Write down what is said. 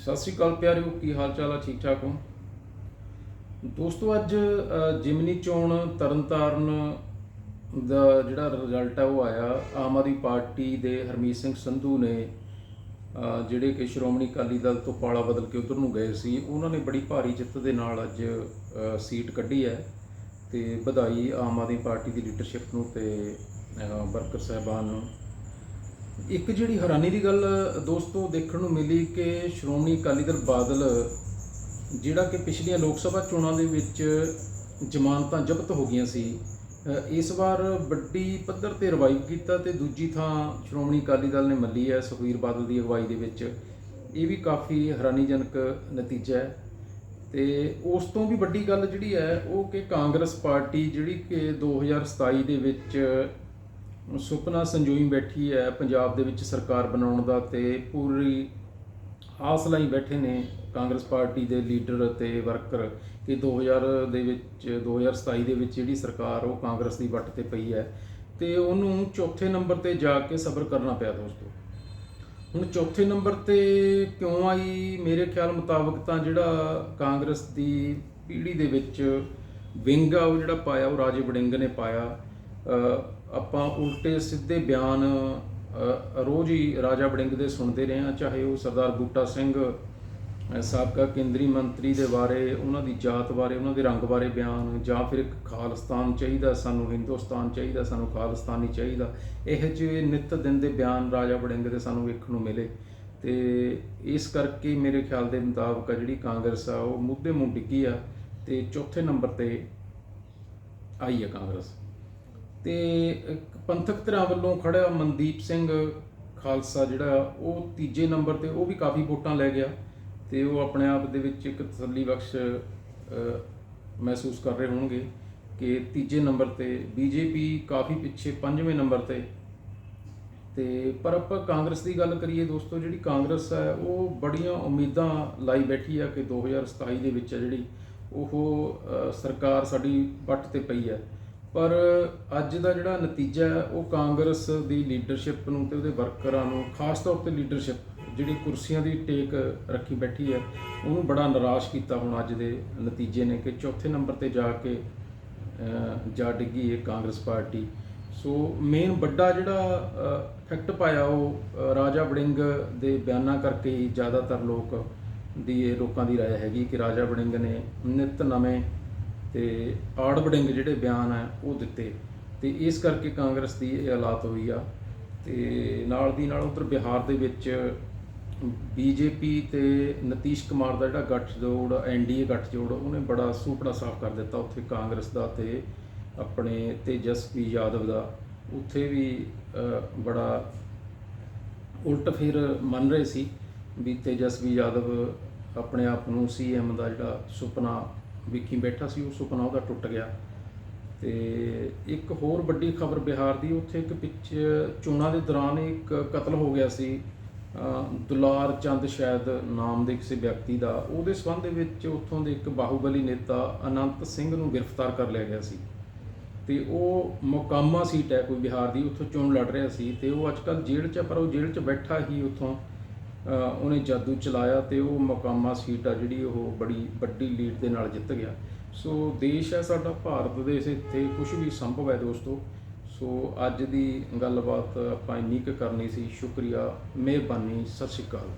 ਸਤਿ ਸ੍ਰੀ ਅਕਾਲ ਪਿਆਰਿਓ, ਕੀ ਹਾਲ ਚਾਲ ਆ? ਠੀਕ ਠਾਕ ਹੋ? ਦੋਸਤੋ, ਅੱਜ ਜਿਮਨੀ ਚੋਣ ਤਰਨਤਾਰਨ ਦਾ ਜਿਹੜਾ ਰਿਜ਼ਲਟ ਹੈ ਉਹ ਆਇਆ। ਆਮ ਆਦਮੀ ਪਾਰਟੀ ਦੇ ਹਰਮੀਤ ਸਿੰਘ ਸੰਧੂ ਨੇ ਜਿਹੜੇ ਕਿ ਸ਼੍ਰੋਮਣੀ ਅਕਾਲੀ ਦਲ ਤੋਂ ਪਾਲਾ ਬਦਲ ਕੇ ਉਧਰ ਨੂੰ ਗਏ ਸੀ, ਉਹਨਾਂ ਨੇ ਬੜੀ ਭਾਰੀ ਜਿੱਤ ਦੇ ਨਾਲ ਅੱਜ ਸੀਟ ਕੱਢੀ ਹੈ ਤੇ ਵਧਾਈ ਆਮ ਆਦਮੀ ਪਾਰਟੀ ਦੀ ਲੀਡਰਸ਼ਿਪ ਨੂੰ ਤੇ ਵਰਕਰ ਸਾਹਿਬਾਨ ਨੂੰ। ਇੱਕ ਜਿਹੜੀ ਹੈਰਾਨੀ ਦੀ ਗੱਲ ਦੋਸਤੋ ਦੇਖਣ ਨੂੰ ਮਿਲੀ ਕਿ ਸ਼੍ਰੋਮਣੀ ਅਕਾਲੀ ਦਲ ਬਾਦਲ, ਜਿਹੜਾ ਕਿ ਪਿਛਲੀਆਂ ਲੋਕ ਸਭਾ ਚੋਣਾਂ ਦੇ ਵਿੱਚ ਜ਼ਮਾਨਤਾਂ ਜ਼ਬਤ ਹੋ ਗਈਆਂ ਸੀ ਇਸ ਵਾਰ ਵੱਡੀ ਪੱਧਰ ਤੇ ਰਿਵਾਈਵ ਕੀਤਾ ਤੇ ਦੂਜੀ ਥਾਂ ਸ਼੍ਰੋਮਣੀ ਅਕਾਲੀ ਦਲ ਨੇ ਮੱਲੀ ਹੈ ਸੁਖਬੀਰ ਬਾਦਲ ਦੀ ਅਗਵਾਈ ਦੇ ਵਿੱਚ। ਇਹ ਵੀ ਕਾਫੀ ਹੈਰਾਨੀਜਨਕ ਨਤੀਜਾ ਹੈ ਤੇ ਉਸ ਤੋਂ ਵੀ ਵੱਡੀ ਗੱਲ ਜਿਹੜੀ ਹੈ ਉਹ ਕਿ ਕਾਂਗਰਸ ਪਾਰਟੀ ਜਿਹੜੀ ਕਿ 2027 ਦੇ ਵਿੱਚ ਸੁਪਨਾ ਸੰਜੋਈ ਬੈਠੀ ਹੈ, ਪੰਜਾਬ ਦੇ ਵਿੱਚ ਸਰਕਾਰ ਬਣਾਉਣ ਦਾ ਤੇ ਪੂਰੀ ਆਸ ਲਾਈ ਬੈਠੇ ਨੇ ਕਾਂਗਰਸ ਪਾਰਟੀ ਦੇ ਲੀਡਰ ਅਤੇ ਵਰਕਰ ਕਿ 2000 ਦੇ ਵਿੱਚ 2027 ਦੇ ਵਿੱਚ ਜਿਹੜੀ ਸਰਕਾਰ ਉਹ ਕਾਂਗਰਸ ਦੀ ਵੱਟ ਤੇ ਪਈ ਹੈ ਤੇ ਉਹਨੂੰ ਚੌਥੇ ਨੰਬਰ ਤੇ ਜਾ ਕੇ ਸਬਰ ਕਰਨਾ ਪਿਆ ਦੋਸਤੋ। ਹੁਣ ਚੌਥੇ ਨੰਬਰ ਤੇ ਕਿਉਂ ਆਈ? ਮੇਰੇ ਖਿਆਲ ਮੁਤਾਬਕ ਤਾਂ ਜਿਹੜਾ ਕਾਂਗਰਸ ਦੀ ਪੀੜ੍ਹੀ ਦੇ ਵਿੱਚ ਵਿੰਗ ਆ, ਉਹ ਜਿਹੜਾ ਪਾਇਆ, ਉਹ ਰਾਜੇ ਵੜਿੰਗ ਨੇ ਪਾਇਆ। ਆਪਾਂ ਉਲਟੇ ਸਿੱਧੇ ਬਿਆਨ ਰੋਜ਼ ਹੀ ਰਾਜਾ ਵੜਿੰਗ ਦੇ ਸੁਣਦੇ ਰਹੇ ਹਾਂ, ਚਾਹੇ ਉਹ ਸਰਦਾਰ ਬੂਟਾ ਸਿੰਘ ਸਾਬਕਾ ਕੇਂਦਰੀ ਮੰਤਰੀ ਦੇ ਬਾਰੇ, ਉਹਨਾਂ ਦੀ ਜਾਤ ਬਾਰੇ, ਉਹਨਾਂ ਦੇ ਰੰਗ ਬਾਰੇ ਬਿਆਨ, ਜਾਂ ਫਿਰ ਖਾਲਿਸਤਾਨ ਚਾਹੀਦਾ, ਸਾਨੂੰ ਹਿੰਦੁਸਤਾਨ ਚਾਹੀਦਾ, ਸਾਨੂੰ ਖਾਲਿਸਤਾਨ ਨਹੀਂ ਚਾਹੀਦਾ, ਇਹ ਜਿਹੇ ਨਿਤ ਦਿਨ ਦੇ ਬਿਆਨ ਰਾਜਾ ਵੜਿੰਗ ਦੇ ਸਾਨੂੰ ਵੇਖਣ ਨੂੰ ਮਿਲੇ, ਤੇ ਇਸ ਕਰਕੇ ਮੇਰੇ ਖਿਆਲ ਦੇ ਮੁਤਾਬਕ ਆ ਜਿਹੜੀ ਕਾਂਗਰਸ ਆ, ਉਹ ਮੁੱਦੇ ਮੂੰਹ ਟਿੱਕੀ ਆ, ਤੇ ਚੌਥੇ ਨੰਬਰ ਤੇ ਆਈ ਆ ਕਾਂਗਰਸ। ਤੇ ਪੰਥਕ ਧਿਰਾਂ ਵੱਲੋਂ ਖੜਾ ਮਨਦੀਪ ਸਿੰਘ ਖਾਲਸਾ ਜਿਹੜਾ, ਉਹ ਤੀਜੇ ਨੰਬਰ ਤੇ ਉਹ ਵੀ ਕਾਫੀ ਵੋਟਾਂ ਲੈ ਗਿਆ ਤੇ ਉਹ ਆਪਣੇ ਆਪ ਦੇ ਵਿੱਚ ਇੱਕ ਤਸੱਲੀ ਬਖਸ਼ ਮਹਿਸੂਸ ਕਰ ਰਹੇ ਹੋਣਗੇ ਕਿ ਤੀਜੇ ਨੰਬਰ ਤੇ ਬੀਜੇਪੀ ਕਾਫੀ ਪਿੱਛੇ ਪੰਜਵੇਂ ਨੰਬਰ ਤੇ। ਤੇ ਪਰ ਆਪਾਂ ਕਾਂਗਰਸ ਦੀ ਗੱਲ ਕਰੀਏ ਦੋਸਤੋ, ਜਿਹੜੀ ਕਾਂਗਰਸ ਹੈ, ਉਹ ਬੜੀਆਂ ਉਮੀਦਾਂ ਲਾਈ ਬੈਠੀ ਆ ਕਿ 2027 ਦੇ ਵਿੱਚ ਆ ਜਿਹੜੀ, ਉਹ ਸਰਕਾਰ ਸਾਡੀ ਵੱਟ ਤੇ ਪਈ ਹੈ ਪਰ ਅੱਜ ਦਾ ਜਿਹੜਾ ਨਤੀਜਾ ਹੈ ਉਹ ਕਾਂਗਰਸ ਦੀ ਲੀਡਰਸ਼ਿਪ ਨੂੰ ਤੇ ਉਹਦੇ ਵਰਕਰਾਂ ਨੂੰ ਖਾਸ ਤੌਰ ਤੇ ਲੀਡਰਸ਼ਿਪ ਜਿਹੜੀ ਕੁਰਸੀਆਂ ਦੀ ਟੇਕ ਰੱਖੀ ਬੈਠੀ ਹੈ ਉਹਨੂੰ ਬੜਾ ਨਿਰਾਸ਼ ਕੀਤਾ ਹੁਣ ਅੱਜ ਦੇ ਨਤੀਜੇ ਨੇ ਕਿ ਚੌਥੇ ਨੰਬਰ ਤੇ ਜਾ ਕੇ ਅ, ਜਾ ਡਿੱਗੀ ਇਹ ਕਾਂਗਰਸ ਪਾਰਟੀ ਸੋ ਮੇਨ ਵੱਡਾ ਜਿਹੜਾ ਫੈਕਟ ਪਾਇਆ ਉਹ ਅ, ਰਾਜਾ ਵੜਿੰਗ ਦੇ ਬਿਆਨਾਂ ਕਰਕੇ ਹੀ ਜ਼ਿਆਦਾਤਰ ਲੋਕ ਦੀ ਇਹ ਲੋਕਾਂ ਦੀ رائے ਹੈਗੀ ਕਿ ਰਾਜਾ ਵੜਿੰਗ ਨੇ ਨਿਤ ਨਵੇਂ ਤੇ ਆੜ ਵੜਿੰਗ ਜਿਹੜੇ ਬਿਆਨ ਆ ਉਹ ਦਿੱਤੇ। ਤੇ ਇਸ ਕਰਕੇ ਕਾਂਗਰਸ ਦੀ ਇਹ ਹਾਲਾਤ ਹੋਈ ਆ। ਤੇ ਨਾਲ ਦੀ ਨਾਲ ਉਧਰ ਬਿਹਾਰ ਦੇ ਵਿੱਚ ਬੀਜੇਪੀ ਤੇ ਨਤੀਸ਼ ਕੁਮਾਰ ਦਾ ਜਿਹੜਾ ਗੱਠਜੋੜ, ਐਨਡੀਏ ਗੱਠਜੋੜ, ਉਹਨੇ ਬੜਾ ਸੂਪੜਾ ਸਾਫ਼ ਕਰ ਦਿੱਤਾ ਉੱਥੇ ਕਾਂਗਰਸ ਦਾ ਤੇ ਆਪਣੇ ਤੇਜਸਵੀ ਯਾਦਵ ਦਾ। ਉੱਥੇ ਵੀ ਬੜਾ ਉਲਟ ਫਿਰ ਮੰਨ ਰਹੇ ਸੀ ਵੀ ਤੇਜਸਵੀ ਯਾਦਵ ਆਪਣੇ ਆਪ ਨੂੰ ਸੀਐਮ ਦਾ ਜਿਹੜਾ ਸੁਪਨਾ ਵੇਖੀ ਬੈਠਾ ਸੀ ਉਹ ਸੁਪਨਾ ਉਹਦਾ ਟੁੱਟ ਗਿਆ। ਤੇ ਇੱਕ ਹੋਰ ਵੱਡੀ ਖਬਰ ਬਿਹਾਰ ਦੀ ਉੱਥੇ ਇੱਕ ਪਿੱਛ ਚੋਣਾਂ ਦੇ ਦੌਰਾਨ ਇੱਕ ਕਤਲ ਹੋ ਗਿਆ ਸੀ। ਦੁਲਾਰ ਚੰਦ ਸ਼ਾਇਦ ਨਾਮ ਦੇ ਕਿਸੇ ਵਿਅਕਤੀ ਦਾ। ਉਹਦੇ ਸੰਬੰਧ ਦੇ ਵਿੱਚ ਉੱਥੋਂ ਦੇ ਇੱਕ ਬਾਹੂਬਲੀ ਨੇਤਾ ਅਨੰਤ ਸਿੰਘ ਨੂੰ ਗ੍ਰਿਫਤਾਰ ਕਰ ਲਿਆ ਗਿਆ ਸੀ। ਤੇ ਉਹ ਮੁਕਾਮਾ ਸੀਟ ਹੈ ਕੋਈ ਬਿਹਾਰ ਦੀ ਉੱਥੋਂ ਚੋਣ ਲੜ ਰਿਹਾ ਸੀ। ਤੇ ਉਹ ਅੱਜਕੱਲ ਜੇਲ੍ਹ 'ਚ ਹੈ, ਪਰ ਉਹ ਜੇਲ੍ਹ 'ਚ ਬੈਠਾ ਹੀ ਉੱਥੋਂ ਉਹਨੇ ਜਾਦੂ ਚਲਾਇਆ ਤੇ ਉਹ ਮੋਕਾਮਾ ਸੀਟ ਆ ਜਿਹੜੀ ਉਹ ਬੜੀ ਵੱਡੀ ਲੀਡ ਦੇ ਨਾਲ ਜਿੱਤ ਗਿਆ। ਸੋ ਦੇਸ਼ ਹੈ ਸਾਡਾ, ਭਾਰਤ ਦੇ ਇੱਥੇ ਕੁਝ ਵੀ ਸੰਭਵ ਹੈ ਦੋਸਤੋ। ਸੋ ਅੱਜ ਦੀ ਗੱਲਬਾਤ ਆਪਾਂ ਇੰਨੀ ਕੁ ਕਰਨੀ ਸੀ। ਸ਼ੁਕਰੀਆ, ਮਿਹਰਬਾਨੀ, ਸਤਿ ਸ਼੍ਰੀ ਅਕਾਲ।